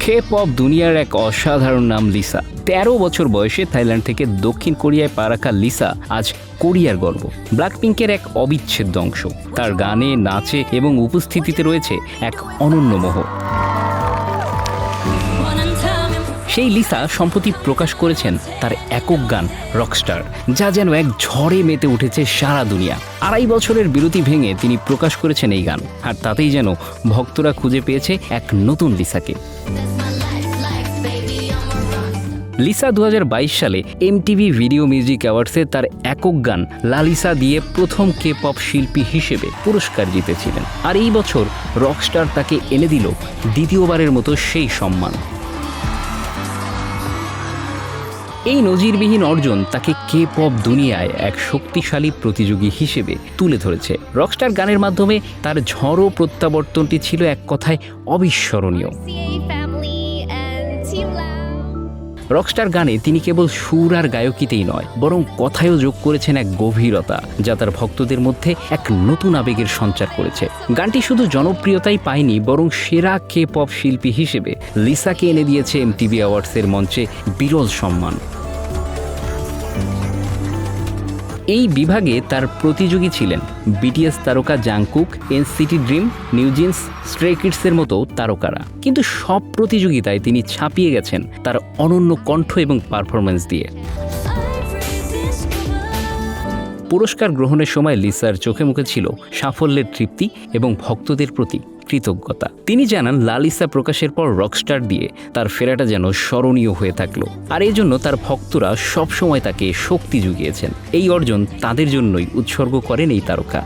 K pop দুনিয়ার এক অসাধারণ নাম লিসা। তেরো বছর বয়সে থাইল্যান্ড থেকে দক্ষিণ কোরিয়ায় পা রাখা লিসা আজ কোরিয়ার গর্ব। ব্ল্যাক পিঙ্কের এক অবিচ্ছেদ্য অংশ। তার গানে, নাচে এবং উপস্থিতিতে রয়েছে এক অনন্য মোহ। সেই লিসা সম্প্রতি প্রকাশ করেছেন তার একক গান রকস্টার যা যেন এক ঝড়ে মেতে উঠেছে সারা দুনিয়া। আড়াই বছরের বিরতি ভেঙে তিনি প্রকাশ করেছেন এই গান, আর তাতেই যেন ভক্তরা খুঁজে পেয়েছে এক নতুন লিসাকে. লিসা দু হাজার বাইশ সালে এমটিভি ভিডিও মিউজিক অ্যাওয়ার্ডসে তার একক গান লালিসা দিয়ে প্রথম কে পপ শিল্পী হিসেবে পুরস্কার জিতেছিলেন। আর এই বছর রকস্টার তাকে এনে দিল দ্বিতীয়বারের মতো সেই সম্মান। এই নজিরবিহীন অর্জন তাকে কে পপ দুনিয়ায় এক শক্তিশালী প্রতিযোগী হিসেবে তুলে ধরেছে। রকস্টার গানের মাধ্যমে তার ঝড়ো প্রত্যাবর্তনটি ছিল এক কথায় অবিস্মরণীয়. রকস্টার গানে তিনি কেবল সুর আর গায়কিতেই নয়, বরং কথায়ও যোগ করেছেন এক গভীরতা, যা তার ভক্তদের মধ্যে এক নতুন আবেগের সঞ্চার করেছে। গানটি শুধু জনপ্রিয়তাই পায়নি, বরং সেরা কে পপ শিল্পী হিসেবে লিসাকে এনে দিয়েছে এমটিভি অ্যাওয়ার্ডসের মঞ্চে বিরল সম্মান। এই বিভাগে তার প্রতিযোগী ছিলেন বিটিএস তারকা Jungkook, NCT Dream NewJeans Stray কিডসের মতো তারকারা। কিন্তু সব প্রতিযোগিতায় তিনি ছাপিয়ে গেছেন তার অনন্য কণ্ঠ এবং পারফরমেন্স দিয়ে। পুরস্কার গ্রহণের সময় লিসার চোখে মুখে ছিল সাফল্যের তৃপ্তি এবং ভক্তদের প্রতি। কৃতজ্ঞতা। তিনি জানান, লালিসা প্রকাশের পর রকস্টার দিয়ে তার ফেরাটা যেন স্মরণীয় হয়ে থাকল। আর এই জন্য তার ভক্তরা সবসময় তাকে শক্তি জুগিয়েছেন। এই অর্জন তাদের জন্যই উৎসর্গ করেন এই তারকা.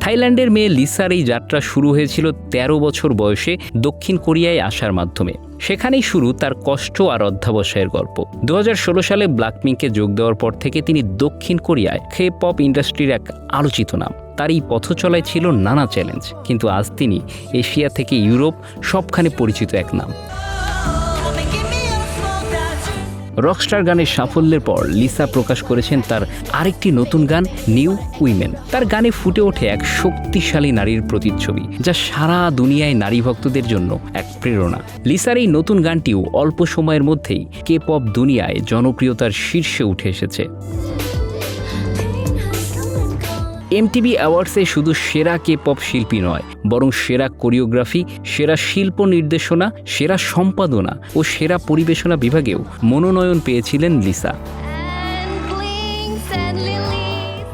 থাইল্যান্ডের মেয়ে লিসার এই যাত্রা শুরু হয়েছিল ১৩ বছর বয়সে দক্ষিণ কোরিয়ায় আসার মাধ্যমে। সেখানেই শুরু তার কষ্ট আর অধ্যাবসায়ের গল্প। দু হাজার ষোলো সালে ব্ল্যাকপিঙ্কে যোগ দেওয়ার পর থেকে তিনি দক্ষিণ কোরিয়ায় খে পপ ইন্ডাস্ট্রির এক আলোচিত নাম। তার এই পথ চলায় ছিল নানা চ্যালেঞ্জ, কিন্তু আজ তিনি এশিয়া থেকে ইউরোপ সবখানে পরিচিত এক নাম। রকস্টার গানের সাফল্যের পর লিসা প্রকাশ করেছেন তার আরেকটি নতুন গান নিউ উইমেন তার গানে ফুটে ওঠে এক শক্তিশালী নারীর প্রতিচ্ছবি, যা সারা দুনিয়ায় নারী ভক্তদের জন্য এক প্রেরণা। লিসার এই নতুন গানটিও অল্প সময়ের মধ্যেই কে পপ দুনিয়ায় জনপ্রিয়তার শীর্ষে উঠে এসেছে। এমটিভি অ্যাওয়ার্ডসে শুধু সেরা কে পপ শিল্পী নয় বরং সেরা কোরিওগ্রাফি সেরা শিল্প নির্দেশনা সেরা সম্পাদনা ও সেরা পরিবেশনা বিভাগেও মনোনয়ন পেয়েছিলেন Lisa.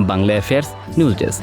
Bangla affairs news desk